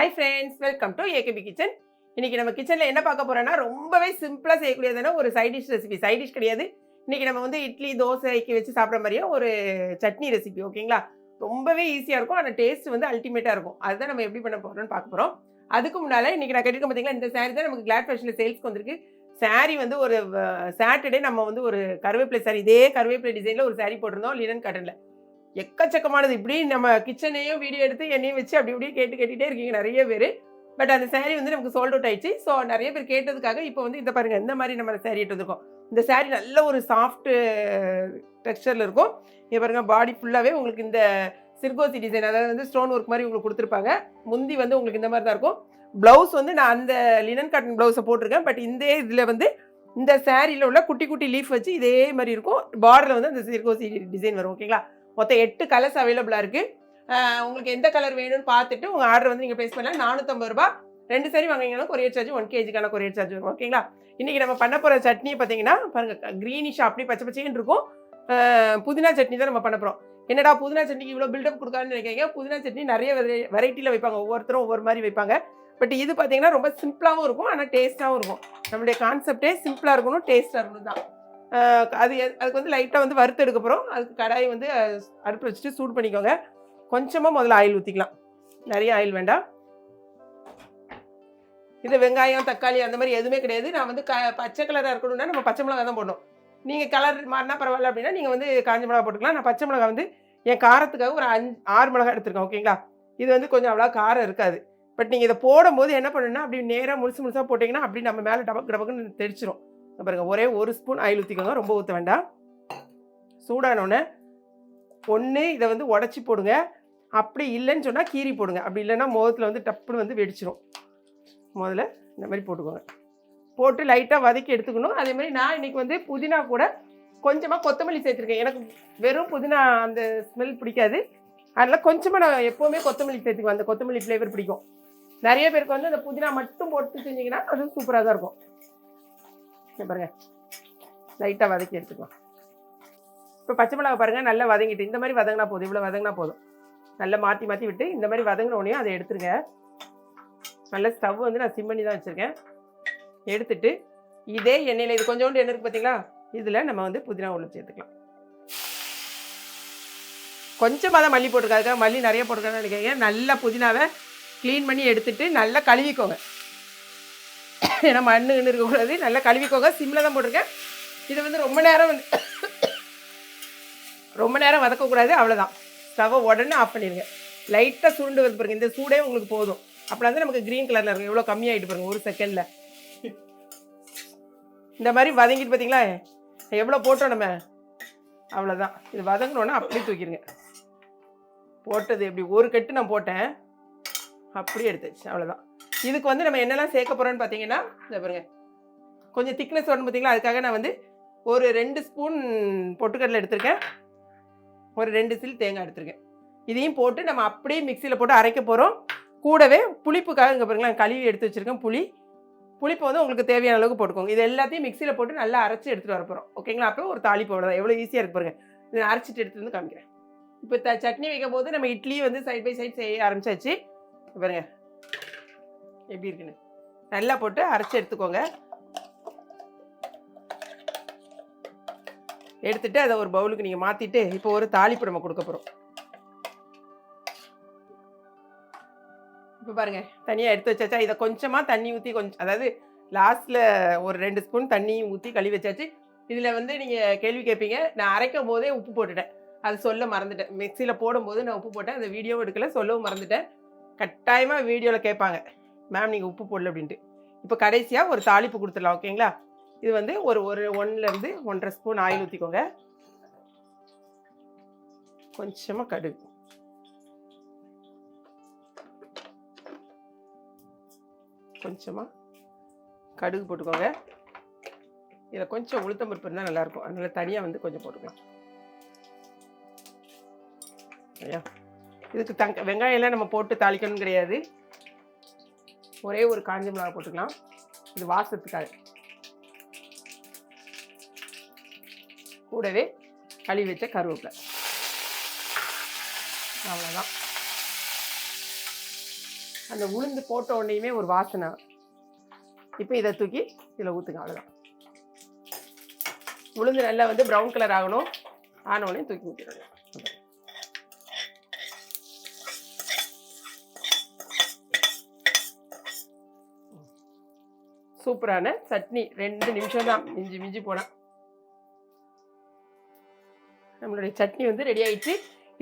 Hi friends welcome to AKP kitchen இன்னைக்கு நம்ம கிச்சனில் என்ன பார்க்க போகிறோன்னா ரொம்பவே சிம்பிளாக செய்யக்கூடியதான ஒரு side dish recipe side dish கிடையாது. இன்றைக்கி நம்ம வந்து இட்லி தோசைக்கு வச்சு சாப்பிட்ற மாதிரியே ஒரு சட்னி ரெசிபி ஓகேங்களா ரொம்பவே ஈஸியாக இருக்கும். ஆனால் டேஸ்ட் வந்து அல்டிமேட்டாக இருக்கும். அதுதான் நம்ம எப்படி பண்ண போகிறோம்னு பார்க்க போகிறோம் அதுக்கு முன்னால் இன்றைக்கி நான் கட்டிருக்க பார்த்தீங்களா இந்த saree தான் நமக்கு கிளாட் ஃபேஷனில் சேல்ஸ்க்கு வந்திருக்கு. Saree வந்து ஒரு சாட்டர்டே நம்ம வந்து ஒரு கருவேப்பிலை சாரி இதே கருவேப்பிலை டிசைனில் ஒரு saree போட்டிருந்தோம் லினன் காட்டனில் எக்கச்சக்கமானது. இப்படி நம்ம கிச்சனையும் வீடியோ எடுத்து என்னையும் வச்சு அப்படி இப்படி கேட்டு கேட்டுகிட்டே இருக்கீங்க நிறைய பேர். பட் அந்த சாரீ வந்து நமக்கு சோல்ட் அவுட் ஆயிடுச்சு. ஸோ நிறைய பேர் கேட்டதுக்காக இப்போ வந்து இந்த பாருங்க. இந்த மாதிரி நம்ம saree எடுத்துருக்கோம் இந்த சாரீ நல்ல ஒரு சாஃப்ட்டு டெக்ஸ்டரில் இருக்கும். இங்க பாருங்கள் பாடி ஃபுல்லாகவே உங்களுக்கு இந்த சிர்கோசி டிசைன் அதாவது வந்து ஸ்டோன் ஒர்க் மாதிரி உங்களுக்கு கொடுத்துருப்பாங்க. முந்தி வந்து உங்களுக்கு இந்த மாதிரி தான் இருக்கும். ப்ளவுஸ் வந்து நான் அந்த லினன் காட்டன் ப்ளவுஸை போட்டிருக்கேன். பட் இந்த இதில் வந்து இந்த சாரியில் உள்ள குட்டி குட்டி லீஃப் வச்சு இதே மாதிரி இருக்கும். பார்டரில் வந்து அந்த சிர்கோசி டிசைன் வரும். ஓகேங்களா மொத்தம் எட்டு கலர்ஸ் அவைலபிளாக இருக்குது உங்களுக்கு எந்த கலர் வேணும்னு பார்த்துட்டு உங்கள் ஆர்டர் வந்து நீங்கள் ப்ளேஸ் பண்ணலாம். நானூற்றம்பது ரூபா ரெண்டு சரி வாங்கிங்கன்னா கொரியர் சார்ஜ் ஒன் கேஜிக்கான கொரியர் சார்ஜ் வரும். ஓகேங்களா இன்றைக்கி நம்ம பண்ண போகிற சட்னி பார்த்தீங்கன்னா பாருங்கள் க்ரீனிஷாக அப்படி பச்சை பச்சைன்னு இருக்கும். புதினா சட்னி தான் நம்ம பண்ண போகிறோம் என்னடா புதினா சட்னிக்கு இவ்வளோ பில்டப் கொடுக்கான்னு நினைக்கிறீங்க? புதினா சட்னி நிறைய வெரைட்டியில் வைப்பாங்க. ஒவ்வொருத்தரும் ஒவ்வொரு மாதிரி வைப்பாங்க. பட் இது பார்த்தீங்கன்னா ரொம்ப சிம்பிளாகவும் இருக்கும். ஆனால் டேஸ்ட்டாகவும் இருக்கும். நம்மளுடைய கான்செப்டே சிம்பிளாக இருக்கணும் டேஸ்ட்டாக இருக்கணும் தான். அது எ- அதுக்கு வந்து லைட்டாக வந்து வறுத்து எடுக்க போகிறோம் அதுக்கு கடாய் வந்து அடுப்பு வச்சுட்டு சூடு பண்ணிக்கோங்க. கொஞ்சமாக முதல்ல ஆயில் ஊற்றிக்கலாம் நிறைய ஆயில் வேண்டாம். இது வெங்காயம் தக்காளி அந்த மாதிரி எதுவுமே கிடையாது. நான் வந்து க பச்சை கலராக இருக்கணும்னா நம்ம பச்சை மிளகா தான் போடணும். நீங்கள் கலர் மாறினா பரவாயில்ல அப்படின்னா நீங்கள் வந்து காஞ்ச மிளகா போட்டுக்கலாம். நான் பச்சை மிளகா வந்து என் காரத்துக்காக ஒரு அஞ்சு ஆறு மிளகா எடுத்துருக்கேன் ஓகேங்களா இது வந்து கொஞ்சம் அவ்வளோ காரம் இருக்காது. பட் நீங்கள் இதை போடும்போது என்ன பண்ணணும்னா அப்படி நேராக முழுசு முழுசாக போட்டிங்கன்னா அப்படி நம்ம மேலே டபக்கு டபக்குன்னு தெரிச்சிரும் பாருங்கள் ஒரே ஒரு ஸ்பூன் ஆயில் ஊற்றிக்கோங்க ரொம்ப ஊற்ற வேண்டாம். சூடானோடனே ஒன்று இதை வந்து உடச்சி போடுங்க. அப்படி இல்லைன்னு சொன்னால் கீரி போடுங்க. அப்படி இல்லைன்னா முகத்தில் வந்து டப்புன்னு வந்து வெடிச்சிரும். முதல்ல இந்த மாதிரி போட்டுக்கோங்க. போட்டு லைட்டாக வதக்கி எடுத்துக்கணும். அதே மாதிரி நான் இன்னைக்கு வந்து புதினா கூட கொஞ்சமாக கொத்தமல்லி சேர்த்துருக்கேன். எனக்கு வெறும் புதினா அந்த ஸ்மெல் பிடிக்காது. அதனால் கொஞ்சமாக நான் எப்போவுமே கொத்தமல்லி சேர்த்துக்குவேன். அந்த கொத்தமல்லி ஃப்ளேவர் பிடிக்கும். நிறைய பேருக்கு வந்து அந்த புதினா மட்டும் போட்டு செஞ்சிங்கன்னா அது சூப்பராக தான் இருக்கும். பாருங்க. லைட்டாக வதக்கி எடுத்துக்கலாம். இப்போ பச்சை மிளகா பாருங்கள் நல்லா வதங்கிட்டு இந்த மாதிரி வதங்கினா போதும் இவ்வளோ வதங்கினா போதும். நல்லா மாற்றி மாற்றி விட்டு இந்த மாதிரி வதங்கின உடனே அதை எடுத்துருங்க. நல்ல ஸ்டவ் வந்து நான் சிம் பண்ணி தான் வச்சுருக்கேன். எடுத்துட்டு இதே எண்ணெயில் இது கொஞ்சோண்டு எண்ணெய் இருக்குது பார்த்தீங்களா இதில் நம்ம வந்து புதினா உள்ள சேர்த்துக்கலாம். கொஞ்சமாக தான் மல்லி போட்டிருக்காங்க மல்லி நிறைய போட்டிருக்காங்கன்னு நினைக்கிறீங்க நல்லா புதினாவை க்ளீன் பண்ணி எடுத்துட்டு நல்லா கழுவிக்கோங்க. ஏன்னா மண்ணு கிண்ணு இருக்கக்கூடாது நல்லா கழுவிக்கோங்க. சிம்மில் தான் போட்டிருக்கேன். இது வந்து ரொம்ப நேரம் வந்து ரொம்ப நேரம் வதக்கக்கூடாது அவ்வளோதான் ஸ்டவ்வை உடனே ஆஃப் பண்ணிடுங்க லைட்டாக சுருண்டு வந்து பாருங்கள் இந்த சூடே உங்களுக்கு போதும். அப்படின்னா வந்து நமக்கு க்ரீன் கலரில் இருக்கும். எவ்வளோ கம்மியாகிட்டு பாருங்கள் ஒரு செகண்டில் இந்த மாதிரி வதங்கிட்டு பார்த்தீங்களா எவ்வளோ போட்டோம் நம்ம? அவ்வளோதான் இது வதங்கினோன்னா அப்படியே தூக்கிடுங்க போட்டது எப்படி? ஒரு கட்டு நான் போட்டேன். அப்படியே எடுத்துச்சு அவ்வளோதான் இதுக்கு வந்து நம்ம என்னெல்லாம் சேர்க்க போகிறோம்னு பார்த்தீங்கன்னா இந்த பாருங்கள் கொஞ்சம் திக்னஸ் வரணும் பார்த்தீங்களா? அதுக்காக நான் வந்து ஒரு ரெண்டு ஸ்பூன் பொட்டுக்கடலை எடுத்திருக்கேன். ஒரு ரெண்டு சில் தேங்காய் எடுத்திருக்கேன். இதையும் போட்டு நம்ம அப்படியே மிக்சியில் போட்டு அரைக்க போகிறோம் கூடவே புளிப்புக்காக இங்கே பாருங்களேன் கழுவி எடுத்து வச்சுருக்கேன் புளி. புளிப்பு வந்து உங்களுக்கு தேவையான அளவுக்கு போட்டுக்கோங்க. இது எல்லாத்தையும் மிக்சியில் போட்டு நல்லா அரைச்சி எடுத்துகிட்டு வர போகிறோம் ஓகேங்களா அப்போ ஒரு தாளிப்பு அவ்வளோதான் எவ்வளோ ஈஸியாக இருக்கு பாருங்கள் இதை அரைச்சிட்டு எடுத்துட்டு வந்து காமிக்கிறேன். இப்போ த சட்னி வைக்கும் போது நம்ம இட்லி வந்து சைட் பை சைட் செய்ய ஆரம்பிச்சாச்சு. பாருங்கள் எப்படி இருக்குன்னு. நல்லா போட்டு அரைச்சி எடுத்துக்கோங்க. எடுத்துட்டு அதை ஒரு பவுலுக்கு நீங்கள் மாற்றிட்டு இப்போ ஒரு தாளிப்பு நம்ம கொடுக்க போகிறோம் இப்போ பாருங்க தனியாக எடுத்து வச்சாச்சா? இதை கொஞ்சமாக தண்ணி ஊற்றி கொஞ்சம் அதாவது லாஸ்ட்டில் ஒரு ரெண்டு ஸ்பூன் தண்ணியும் ஊற்றி கழுவி வச்சாச்சு. இதில் வந்து நீங்கள் கேள்வி கேட்பீங்க நான் அரைக்கும் போதே உப்பு போட்டுட்டேன். அது சொல்ல மறந்துட்டேன். மிக்சியில் போடும்போது நான் உப்பு போட்டேன். அந்த வீடியோவும் எடுக்கல சொல்லவும் மறந்துட்டேன். கட்டாயமாக வீடியோவில் கேட்பாங்க. மேம் நீங்கள் உப்பு போடல அப்படின்ட்டு. இப்போ கடைசியாக ஒரு தாளிப்பு கொடுத்துடலாம் ஓகேங்களா? இது வந்து ஒரு ஒரு ஒன்லேருந்து ஒன்றரை ஸ்பூன் ஆயில் ஊற்றிக்கோங்க கொஞ்சமாக கடுகு. கொஞ்சமாக கடுகு போட்டுக்கோங்க. இதில் கொஞ்சம் உளுத்தம் பருப்பு இருந்தால் நல்லாயிருக்கும். அதனால் தனியாக வந்து கொஞ்சம் போட்டுக்கலாம் ஐயா இதுக்கு தங்க வெங்காயம் எல்லாம் நம்ம போட்டு தாளிக்கணும் கிடையாது. ஒரே ஒரு காஞ்ச மிளகா போட்டுக்கலாம். இது வாசத்துக்காக. கூடவே கழுவி வச்ச கருவேப்பிலை. அவ்வளோதான் அந்த உளுந்து போட்ட உடனேயுமே ஒரு வாசனை. இப்போ இதை தூக்கி இதில் ஊற்றுங்க அவ்வளோதான் உளுந்து நல்லா வந்து ப்ரௌன் கலர் ஆகணும். ஆனவுடனே தூக்கி ஊற்றிடுங்க சூப்பரான சட்னி. ரெண்டு நிமிஷம் தான். மிஞ்சி மிஞ்சி போனால் நம்மளுடைய சட்னி வந்து ரெடி ஆயிடுச்சு.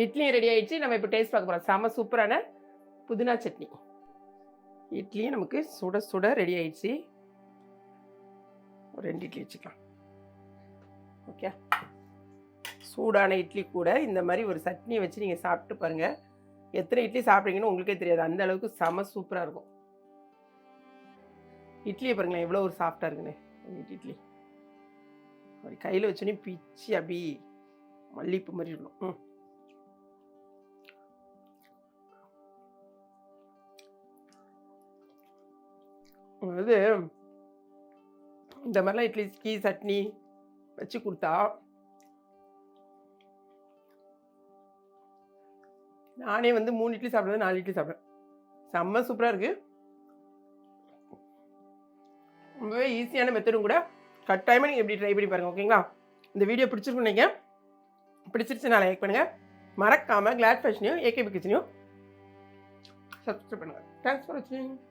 இட்லியும் ரெடி ஆயிடுச்சு. நம்ம இப்போ டேஸ்ட் பார்க்க போகிறோம் செம சூப்பரான புதினா சட்னி. இட்லியும் நமக்கு சுட சுட ரெடி ஆயிடுச்சு. ஒரு ரெண்டு இட்லி வச்சுக்கலாம். ஓகே சூடான இட்லி கூட இந்த மாதிரி ஒரு சட்னியை வச்சு நீங்கள் சாப்பிட்டு பாருங்கள் எத்தனை இட்லி சாப்பிட்றீங்கன்னு உங்களுக்கே தெரியாது. அந்த அளவுக்கு செம சூப்பராக இருக்கும். இட்லியை பாருங்களேன் எவ்வளோ ஒரு சாஃப்டாக இருக்குன்னு. இட்லி. அப்படி கையில் வச்சோன்னே பிச்சு அப்படி மல்லிப்பூ மாதிரி இருக்கணும் ம். அதாவது இந்த மாதிரிலாம் இட்லி கீ சட்னி வச்சு கொடுத்தா நானே வந்து மூணு இட்லி சாப்பிடுறது நாலு இட்லி சாப்பிடுவேன். செம்ம சூப்பராக இருக்குது ரொம்பவே ஈஸியான மெத்தடும் கூட கட்டாயமாக நீங்கள் எப்படி ட்ரை பண்ணி பாருங்கள் ஓகேங்களா இந்த வீடியோ பிடிச்சிருக்கும் நீங்கள் பிடிச்சிருச்சுன்னா லைக் பண்ணுங்கள் மறக்காமல் கிளாட் ஃபேஷனையும் ஏகேபி கிச்சனையும் சப்ஸ்கிரைப் பண்ணுங்கள் தேங்க்ஸ் ஃபார் வாட்சிங்